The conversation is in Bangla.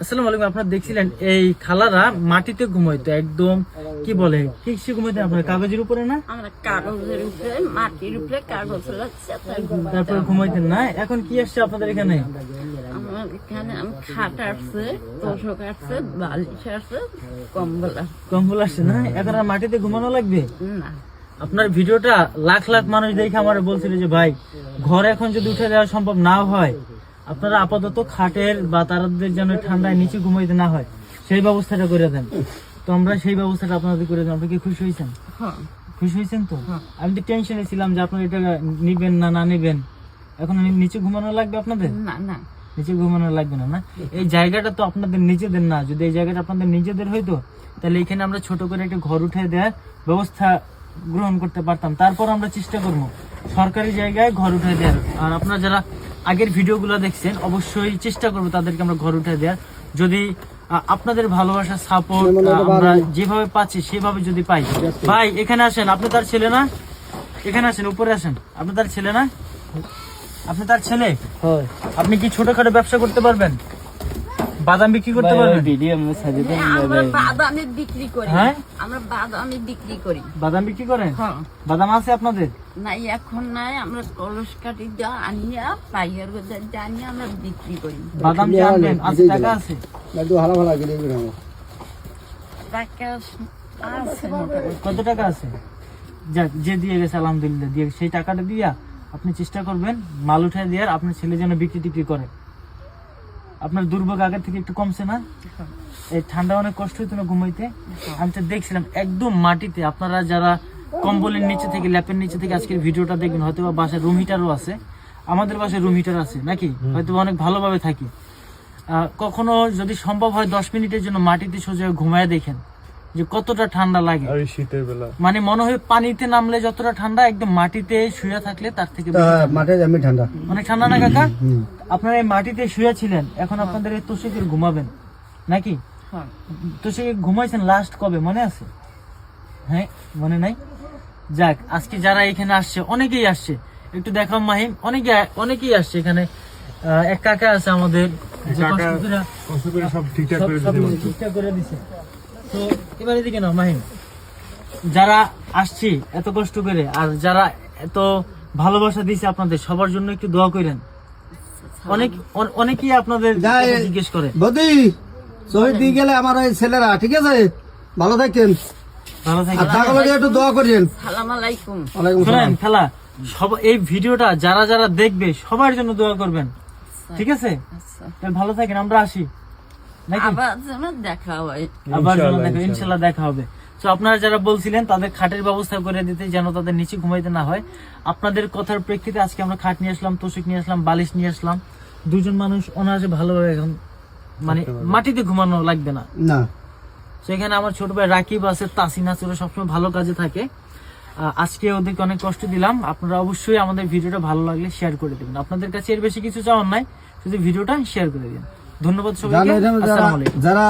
আসসালামু আলাইকুম আপনারা দেখছিলেন এই খালারা মাটিতে ঘুমাইতো একদম কি বলে কি সে ঘুমাইতেন আপনার? কাগজের উপরে না? আমরা কাগজের উপরে মাটির উপরে কাগজ তারপরে ঘুমাইতেন না? এখন কি আসছে আপনাদের এখানে? আমার এখানে খাট আসছে তোষক আসছে বালিশ আসছে কম্বল কম্বল আসছে না? এখন আর মাটিতে ঘুমানো লাগবে? না। আপনার ভিডিওটা লাখ লাখ মানুষ দেখে আমার বলছিল যে ভাই ঘর এখন যদি উঠে দেওয়া সম্ভব না হয় আপনারা আপাতত খাটের বা তারাদের যেন ঠান্ডায় নিচে ঘুমাইতে না হয় সেই ব্যবস্থাটা করে দেন। তো আমরা সেই ব্যবস্থাটা আপনাদের করে দেন। আপনি কি খুশি হয়েছেন? হ্যাঁ। খুশি হয়েছেন তো? হ্যাঁ। আমি তো টেনশনে ছিলাম যে আপনারা এটা নিবেন না না নেবেন। এখন নিচে ঘুমানো লাগবে আপনাদের? না না। নিচে ঘুমানো লাগবে না না? এই জায়গাটা তো আপনাদের নিজেদের না। যদি এই জায়গাটা আপনাদের নিজেদের হইতো তাহলে এখানে আমরা ছোট করে একটা ঘর উঠে দেওয়ার ব্যবস্থা গ্রহণ করতে পারতাম। তারপর আমরা চেষ্টা করব। সরকারি জায়গায় ঘর উঠে দেওয়ার। আর আপনারা যারা আগের ভিডিওগুলো দেখছেন অবশ্যই চেষ্টা করব তাদেরকে আমরা ঘর উঠে দেওয়ার। যদি আপনাদের ভালোবাসা সাপোর্ট আমরা যেভাবে পাচ্ছি সেভাবে যদি পাই। ভাই এখানে আসেন আপনি তার ছেলে না? এখানে আসেন উপরে আসেন। আপনি তার ছেলে না? আপনি তার ছেলে? আপনি কি ছোটখাটো ব্যবসা করতে পারবেন? বাদাম বিক্রি করতে পারবেন আমরা বাদামে বিক্রি করি। হ্যাঁ? আমরা বাদামে বিক্রি করি। বাদাম বিক্রি করেন? হ্যাঁ। বাদাম আছে আপনাদের? নাই এখন নাই। আমরা কলস কাটি দেওয়া আনিয়া পাইয়ার বাজার জানিয়ে আমরা বিক্রি করি। বাদাম আনবেন আছে টাকা আছে। একটু ভালো ভালো গেলে টাকা আছে কত টাকা আছে? যাক যে দিয়ে গেছে আলহামদুলিল্লাহ দিয়ে সেই টাকাটা দিয়া আপনি চেষ্টা করবেন মাল উঠে দেওয়ার আপনার ছেলে যেন বিক্রি টিক্রি করে। আপনার দুর্ভোগ আগের থেকে একটু কমছে না? এই ঠান্ডা অনেক কষ্ট হইতো না ঘুমাইতে? আমি তো দেখছিলাম একদম মাটিতে আপনারা যারা কম্বলের নিচে থেকে ল্যাপের নিচে থেকে আজকের ভিডিওটা দেখবেন হয়তো বা বাসায় রুম হিটারও আছে। আমাদের বাসায় রুম হিটার আছে নাকি? হয়তো অনেক ভালোভাবে থাকি। কখনো যদি সম্ভব হয় দশ মিনিটের জন্য মাটিতে সোজা ঘুমায় দেখেন। যে কতটা ঠান্ডা লাগে। আর শীতের বেলা। মানে মনে হয় পানিতে নামলে যতটা ঠান্ডা একদম মাটিতে শুয়ে থাকলে তার থেকে মাঠে আমি ঠান্ডা। অনেক ঠান্ডা না কাকা? আপনারা এই মাটিতে শুয়ে ছিলেন এখন আপনাদের এই তোষকে ঘুমাবেন নাকি? হ্যাঁ। ঘুমাইছেন লাস্ট কবে মনে আছে? হ্যাঁ মনে নাই? যাক আজকে যারা এখানে আসছে অনেকেই আসছে। একটু দেখাও মাহিম অনেকে অনেকেই আসছে এখানে। এক কাকা আছে আমাদের সব। ঠিকঠাক করে দিছে। তো এবারে দিকে না মাহিম যারা আসছি এত কষ্ট করে আর যারা এত ভালোবাসা দিছে আপনাদের সবার জন্য একটু দোয়া করেন। অনেক অনেকেই আপনাদের যাই। জিজ্ঞেস করে। বদি শহীদ দিয়ে গেলে আমার ওই ছেলেরা ঠিক আছে? ভালো থাকেন। খেলা সব এই ভিডিওটা যারা যারা দেখবে সবার জন্য দোয়া করবেন। ঠিক আছে? আচ্ছা। ভালো থাকেন আমরা আসি। আবার যেন দেখা হয়। আবার যেন ইনশাআল্লাহ, ইনশাল্লাহ। দেখা হবে। তো আপনারা যারা বলছিলেন তাদের খাটের ব্যবস্থা করে দিতে যেন তাদের নিচে ঘুমাইতে না হয়। আপনাদের কথার প্রেক্ষিতে আজকে আমরা খাট নিয়ে আসলাম তোষক নিয়ে আসলাম বালিশ নিয়ে আসলাম। দুজন মানুষ অনায়াসে ভালোভাবে এখন মানে মাটিতে ঘুমানো লাগবে না। না। সেখানে আমার ছোট ভাই রাকিব আছে তাসিন আছে ওরা সবসময় ভালো কাজে থাকে। আজকে ওদেরকে অনেক কষ্ট দিলাম। আপনারা অবশ্যই আমাদের ভিডিওটা ভালো লাগলে শেয়ার করে দেবেন। আপনাদের কাছে এর বেশি কিছু চাওয়ার নাই শুধু ভিডিওটা শেয়ার করে দিন ধন্যবাদ সবাইকে। যারা